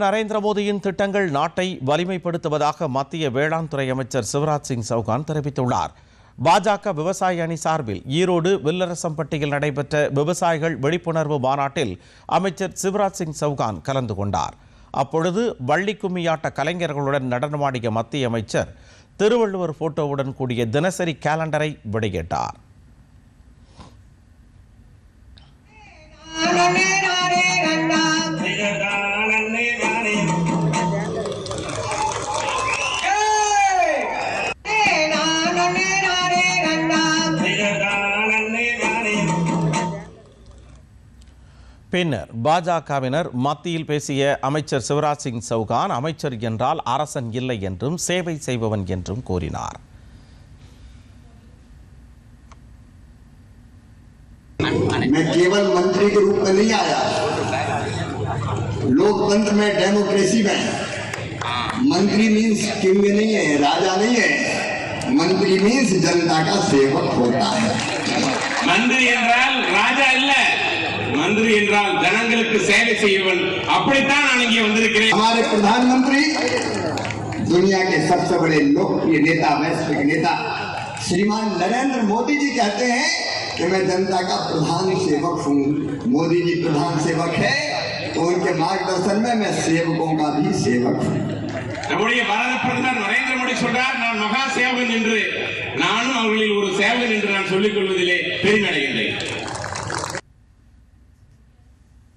நரேந்திர மோடியின் திட்டங்கள் நாட்டை வலிமைப்படுத்துவதாக மத்திய வேளாண் துறை அமைச்சர் சிவராஜ் சிங் சௌகான் தெரிவித்துள்ளார். பாஜக விவசாய அணி சார்பில் ஈரோடு வில்லரசம்பட்டியில் நடைபெற்ற விவசாயிகள் விழிப்புணர்வு மாநாட்டில் அமைச்சர் சிவராஜ் சிங் சௌகான் கலந்து கொண்டார். அப்பொழுது வள்ளி கும்மியாட்ட கலைஞர்களுடன் நடனமாடிய மத்திய அமைச்சர் திருவள்ளுவர் போட்டோவுடன் கூடிய தினசரி கேலண்டரை வெளியிட்டார். பின்னர் பாஜகவினர் மத்தியில் பேசிய அமைச்சர் சிவராஜ் சிங் சௌகான் அமைச்சர் என்றால் அரசன் இல்லை என்றும் சேவை செய்பவன் என்றும் கூறினார் मैं केवल मंत्री के रूप में नहीं आया लोकतंत्र में डेमोक्रेसी में मंत्री मीन्स किंग नहीं है राजा नहीं है मंत्री मीन्स जनता का सेवक होता है மந்திரி என்றால் ராஜா இல்ல மந்திரி என்றால் ஜனங்களுக்கு சேவை செய்யவன் அப்படித்தான் நான் இங்கே வந்திருக்கிறேன் हमारे प्रधानमंत्री दुनिया के सबसे बड़े लोकप्रिय नेता वैश्विक नेता श्रीमान नरेंद्र मोदी जी कहते हैं कि मैं जनता का प्रधान सेवक हूँ मोदी जी प्रधान सेवक है तो उनके मार्गदर्शन में मैं सेवकों का भी सेवक हूँ நம்முடைய பாரத பிரதமர் நரேந்திர மோடி சொல்றார் நான் மகா சேவகன் என்று நானும் அவர்களில் ஒரு சேவகன் என்று நான் சொல்லிக் கொள்வதிலே பெருமை அடைகின்றேன்